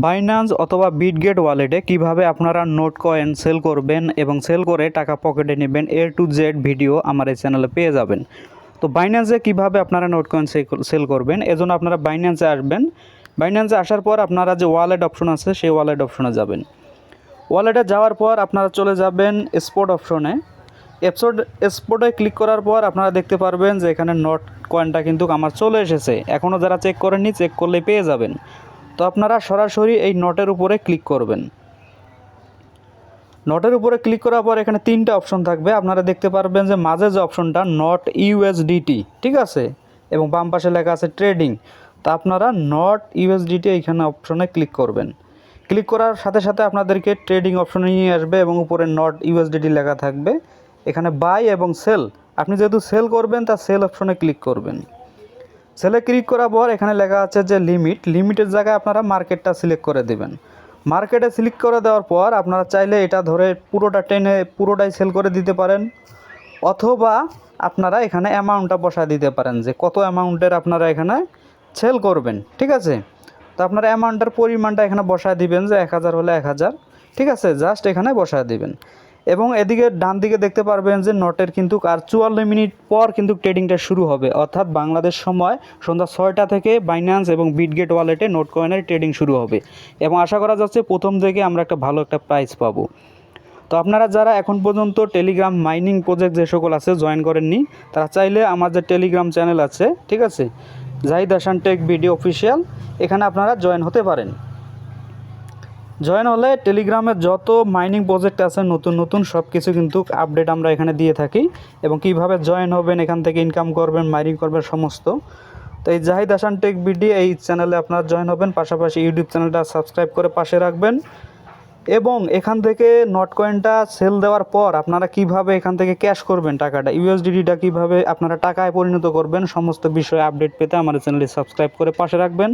Binance অথবা Bitget ওয়ালেটে কীভাবে আপনারা নোট কয়েন সেল করবেন এবং সেল করে টাকা পকেটে নেবেন এ টু জেড ভিডিও আমার এই চ্যানেলে পেয়ে যাবেন। তো বাইন্যান্সে কীভাবে আপনারা নোট কয়েন সেল করবেন? এজন্য আপনারা বাইন্যান্সে আসবেন। বাইন্যান্সে আসার পর আপনারা যে ওয়ালেট অপশন আছে, সেই ওয়ালেট অপশনে যাবেন। ওয়ালেটে যাওয়ার পর আপনারা চলে যাবেন স্পোর্ট অপশনে এপসোড স্পোর্টে ক্লিক করার পর আপনারা দেখতে পারবেন যে এখানে নোট কয়েনটা কিন্তু আমার চলে এসেছে। এখনও যারা চেক করেননি চেক করলে পেয়ে যাবেন। তো আপনারা সরাসরি এই নটের উপরে ক্লিক করবেন। নটের উপরে ক্লিক করার পর এখানে তিনটা অপশন থাকবে। আপনারা দেখতে পারবেন যে মাঝে যে অপশনটা নট ইউএসডিটি ঠিক আছে? এবং বাম পাশে লেখা আছে ট্রেডিং তো আপনারা নট ইউএসডিটি এইখানে অপশনে ক্লিক করবেন। ক্লিক করার সাথে সাথে আপনাদেরকে ট্রেডিং অপশনে নিয়ে আসবে এবং উপরে নট ইউএসডিটি লেখা থাকবে। এখানে বাই এবং সেল আপনি যেহেতু সেল করবেন, তা সেল অপশনে ক্লিক করবেন। সেলে ক্লিক করার পর এখানে লেখা আছে যে লিমিট লিমিটের জায়গায় আপনারা মার্কেটটা সিলেক্ট করে দেবেন। মার্কেটে সিলেক্ট করে দেওয়ার পর আপনারা চাইলে এটা ধরে পুরোটা টেনে পুরোটাই সেল করে দিতে পারেন। অথবা আপনারা এখানে অ্যামাউন্টটা বসা দিতে পারেন যে কত অ্যামাউন্টের আপনারা এখানে সেল করবেন, ঠিক আছে? তো আপনারা অ্যামাউন্টের পরিমাণটা এখানে বসায় দিবেন যে এক হাজার হলে এক হাজার, ঠিক আছে? জাস্ট এখানে বসায় দিবেন। এবং এদিকে ডান দিকে দেখতে পারবেন যে নটের কিন্তু আর চুয়াল্লিশ মিনিট পর কিন্তু ট্রেডিংটা শুরু হবে। অর্থাৎ বাংলাদেশ সময় সন্ধ্যা ছয়টা থেকে বাইন্যান্স এবং বিটগেট ওয়ালেটে নোট কয়েনের ট্রেডিং শুরু হবে। এবং আশা করা যাচ্ছে প্রথম থেকে আমরা একটা ভালো একটা প্রাইস পাবো। তো আপনারা যারা এখন পর্যন্ত টেলিগ্রাম মাইনিং প্রজেক্ট যে সকল আছে জয়েন করেননি, তারা চাইলে আমার যে টেলিগ্রাম চ্যানেল আছে, ঠিক আছে? Zahid Hasan tech video official এখানে আপনারা জয়েন হতে পারেন। জয়েন হলে টেলিগ্রামের যত মাইনিং প্রজেক্ট আছে, নতুন নতুন সব কিছু কিন্তু আপডেট আমরা এখানে দিয়ে থাকি এবং কীভাবে জয়েন হবেন, এখান থেকে ইনকাম করবেন মাইনিং করবেন, সমস্ত। তো এই জাহিদ হাসান টেক বিডি এই চ্যানেলে আপনারা জয়েন হবেন, পাশাপাশি ইউটিউব চ্যানেলটা সাবস্ক্রাইব করে পাশে রাখবেন। এবং এখান থেকে নট কয়েনটা সেল দেওয়ার পর আপনারা কীভাবে এখান থেকে ক্যাশ করবেন টাকাটা ইউএসডিডিটা কীভাবে আপনারা টাকায় পরিণত করবেন, সমস্ত বিষয়ে আপডেট পেতে আমার চ্যানেলটি সাবস্ক্রাইব করে পাশে রাখবেন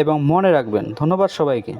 এবং মনে রাখবেন। ধন্যবাদ সবাইকে।